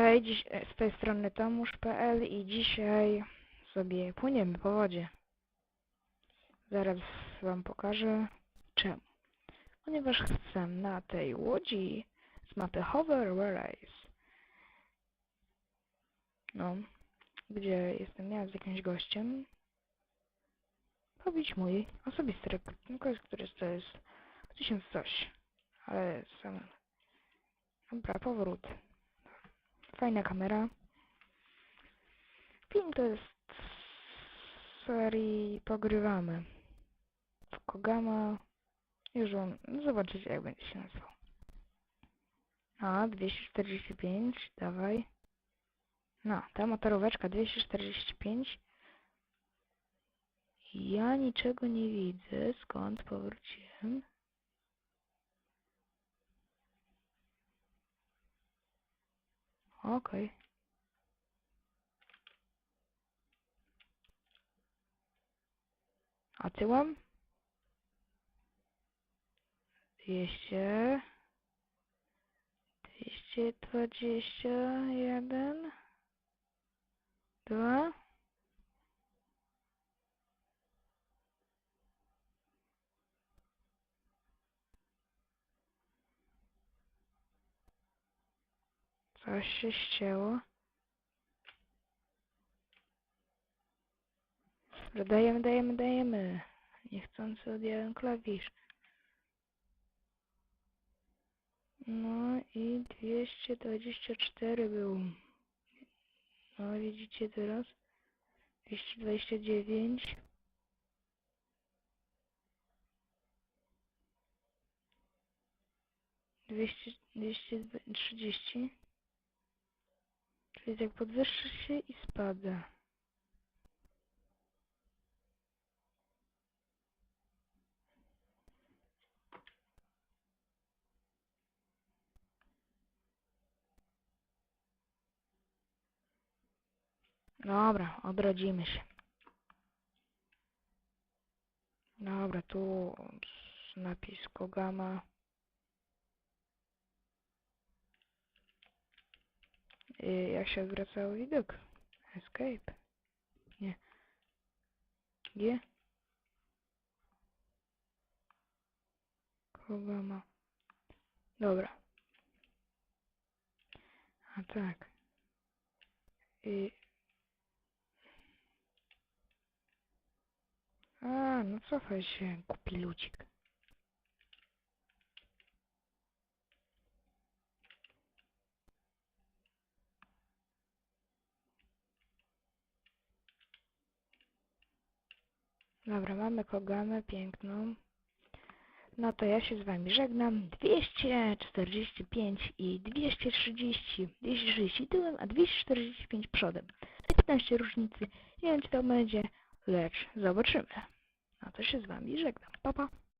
Hej, dziś, e, z tej strony Tomusz.pl i dzisiaj sobie płyniemy po wodzie. Zaraz wam pokażę czemu. Ponieważ chcę na tej łodzi z mapy Hover Race, no, gdzie jestem ja z jakimś gościem, pobić mój osobisty rekord, który to jest 1000 coś, ale sam... Dobra, powrót. Fajna kamera. Film to jest z serii Pogrywamy. Kogama. Już no zobaczycie jak będzie się nazywał. A, 245, dawaj. No, ta motoróweczka 245. Ja niczego nie widzę, skąd powróciłem. Okej. A tyłem? 200. 221. Coś się ścięło. Dobra, dajemy, dajemy, dajemy. Niechcący odjąłem klawisz. No i 224 był. No widzicie teraz? 229. Dwieście, trzydzieści. Czyli tak podwyższa się i spada. Dobra, odrodzimy się. Dobra, tu napis Kogama. Jak się odwracał widok? Escape. Nie. G. Kogama. Dobra. A tak. I... A, no cofaj się, głupi lucik. Dobra, mamy kogamę piękną. No to ja się z wami żegnam. 245 i 230. 230 tyłem, a 245 przodem. 15 różnicy. Nie wiem czy to będzie, lecz zobaczymy. No to się z wami żegnam. Pa, pa.